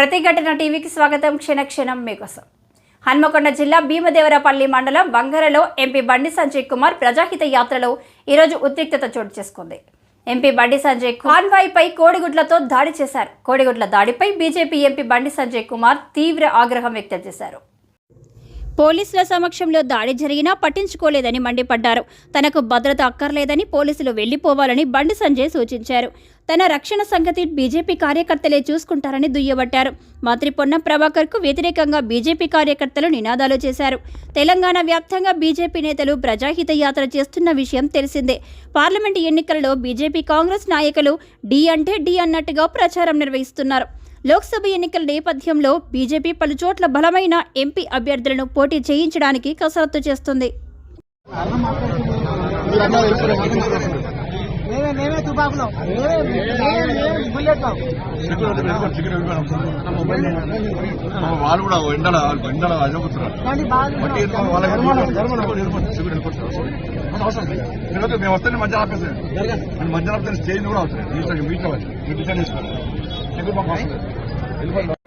ప్రతిఘటన టీవీకి స్వాగతం. క్షణక్షణం మీకోసం. హన్మకొండ జిల్లా భీమదేవరపల్లి మండలం బంగరలో ఎంపీ బండి సంజయ్ కుమార్ ప్రజాహిత యాత్రలో ఈరోజు ఉద్రిక్తత చోటు చేసుకుంది. ఎంపీ బండి సంజయ్ కాన్వాయ్పై కోడిగుడ్లతో దాడి చేశారు. కోడిగుడ్ల దాడిపై బీజేపీ ఎంపీ బండి సంజయ్ కుమార్ తీవ్ర ఆగ్రహం వ్యక్తం చేశారు. పోలీసుల సమక్షంలో దాడి జరిగినా పట్టించుకోలేదని మండిపడ్డారు. తనకు భద్రత అక్కర్లేదని పోలీసులు వెళ్ళిపోవాలని బండి సంజయ్ సూచించారు. తన రక్షణ సంగతి బీజేపీ కార్యకర్తలే చూసుకుంటారని దుయ్యబట్టారు. మంత్రి పొన్నం ప్రభాకర్కు వ్యతిరేకంగా బీజేపీ కార్యకర్తలు నినాదాలు చేశారు. తెలంగాణ వ్యాప్తంగా బీజేపీ నేతలు ప్రజాహిత యాత్ర చేస్తున్న విషయం తెలిసిందే. పార్లమెంటు ఎన్నికలలో బీజేపీ కాంగ్రెస్ నాయకులు డి అంటే డి అన్నట్టుగా ప్రచారం నిర్వహిస్తున్నారు. లోక్సభ ఎన్నికల నేపథ్యంలో బీజేపీ పలుచోట్ల బలమైన ఎంపీ అభ్యర్థులను పోటీ చేయించడానికి కసరత్తు చేస్తుంది. మేమే వాళ్ళు కూడా ఎండల ఎండల అజగుతున్నారు కానీ బాగా బట్టి వాళ్ళకి సివిల్ వెళ్ళిపోతున్నారు అవసరం లేదు మీరు మేము వస్తే మధ్యాహ్నం ఆపేసాను నేను మధ్యాహ్నం ఆపితే స్టేజ్ కూడా అవుతుంది మీ ఇష్టం మీ ఇష్టం. అది. మీ డిసైడ్ చేసుకోవాలి ఎందుకు